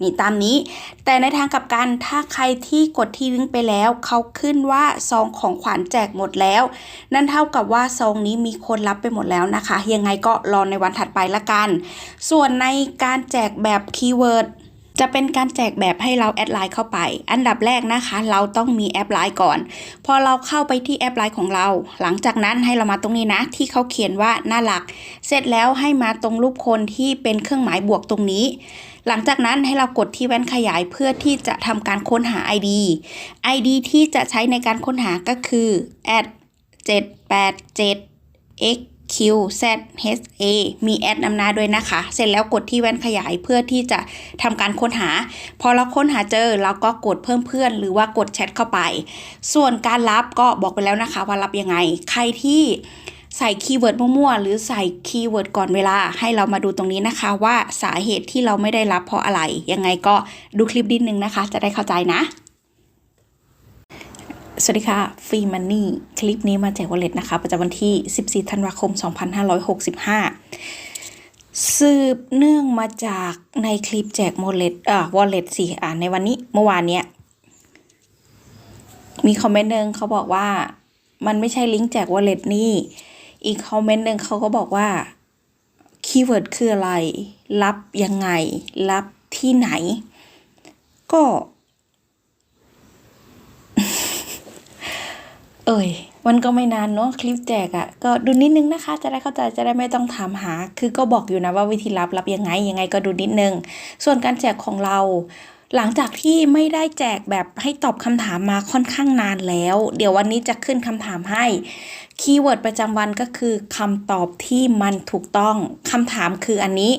นี่ตามนี้ แต่ในทางกลับกันถ้าใครที่กดที่ลิงก์ไปแล้ว เขาขึ้นว่าซองของขวัญแจกหมดแล้ว นั่นเท่ากับว่าซองนี้มีคนรับไปหมดแล้วนะคะ ยังไงก็รอในวันถัดไปละกัน ส่วนในการแจกแบบคีย์เวิร์ด จะเป็นการแจกแบบให้เราแอดไลน์เข้าไป อันดับแรกนะคะ เราต้องมีแอปไลน์ก่อน พอเราเข้าไปที่แอปไลน์ของเรา หลังจากนั้นให้เรามาตรงนี้นะ ที่เขาเขียนว่าหน้าหลัก เสร็จแล้วให้มาตรงรูปคนที่เป็นเครื่องหมายบวกตรงนี้ หลังจากนั้นให้เรากดที่แว่นขยายเพื่อที่จะทำการค้นหา ID ID ที่จะใช้ในการค้นหาก็คือ at 787 x q z h a มีแอดนำหน้าด้วยนะคะ เสร็จแล้วกดที่แว่นขยายเพื่อที่จะทำการค้นหา พอเราค้นหาเจอเราก็กดเพิ่มเพื่อน หรือว่ากดแชทเข้าไป ส่วนการรับก็บอกไปแล้วนะคะว่ารับยังไง ใครที่ใส่คีย์เวิร์ดมั่วๆ หรือใส่คีย์เวิร์ดก่อนเวลา ให้เรามาดูตรงนี้นะคะ ว่าสาเหตุที่เราไม่ได้รับเพราะอะไร ยังไงก็ดูคลิปนิดนึงนะคะ จะได้เข้าใจนะ สวัสดีค่ะฟรีมันนี่คลิปนี้มาแจกวอลเล็ตนะคะ ประจำวันที่ 14 ธันวาคม 2565 สืบเนื่องมาจากในคลิปแจกวอลเล็ตอ่าวอลเล็ตสิอ่าในวันนี้เมื่อวานเนี้ยมีคอมเมนต์หนึ่งเขาบอกว่า มันไม่ใช่ลิงก์แจกวอลเล็ตนี่ อีกคอมเมนต์หนึ่งเขาก็บอกว่าคีย์เวิร์ดคืออะไร รับยังไง รับที่ไหน ก็ เอ่ยมันก็ไม่นานเนาะคลิปแจกอะ่ะก็ดูนิดนึงนะคะ จะได้เข้าใจจะได้ไม่ต้องถามหา คือก็บอกอยู่นะว่าวิธีรับรับยังไงยังไงก็ดูนิดนึง ส่วนการแจกของเรา หลังจากที่ไม่ได้แจกแบบให้ตอบคำถามมาค่อนข้างนานแล้ว เดี๋ยววันนี้จะขึ้นคำถามให้คีย์เวิร์ดประจำวันก็คือคำตอบที่มันถูกต้องคำถามคืออันนี้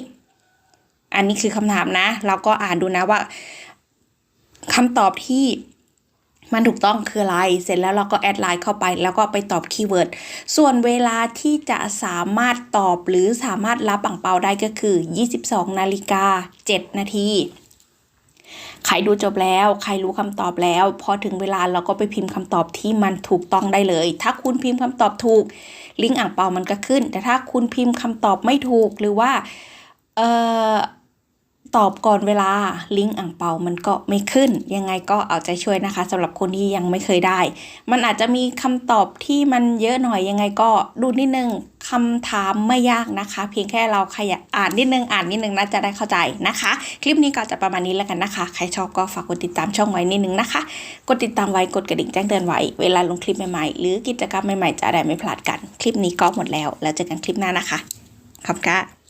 อันนี้คือคำถามนะ เราก็อ่านดูนะว่าคำตอบที่ มันถูกต้องคืออะไร เสร็จแล้วเราก็แอดไลน์เข้าไป แล้วก็ไปตอบคีย์เวิร์ด ส่วนเวลาที่จะสามารถตอบหรือสามารถรับอ่างเปาได้ก็คือ 22 นาฬิกา 7 นาทีใครดูจบแล้ว ใครรู้คำตอบแล้ว พอถึงเวลาเราก็ไปพิมพ์คำตอบที่มันถูกต้องได้เลย ถ้าคุณพิมพ์คำตอบถูก ลิงก์อ่างเปามันก็ขึ้น แต่ถ้าคุณพิมพ์คำตอบไม่ถูกหรือว่า เอ่อ ตอบก่อนเวลาลิงก์อ่างเปามันก็ไม่ขึ้น ยังไงก็เอาใจช่วยนะคะสำหรับคนที่ยังไม่เคยได้ มันอาจจะมีคำตอบที่มันเยอะหน่อยยังไงก็ดูนิดนึงคำถามไม่ยากนะคะ เพียงแค่เราขยันอ่านนิดนึงอ่านนิดนึงนะจะได้เข้าใจนะคะ คลิปนี้ก็จะประมาณนี้แล้วกันนะคะ ใครชอบก็ฝากกดติดตามช่องไว้นิดนึงนะคะ กดติดตามไว้กดกระดิ่งแจ้งเตือนไว้ เวลาลงคลิปใหม่ๆ หรือกิจกรรมใหม่ๆจะได้ไม่พลาดกัน คลิปนี้ก็หมดแล้ว แล้วเจอกันคลิปหน้านะคะขอบคุณค่ะ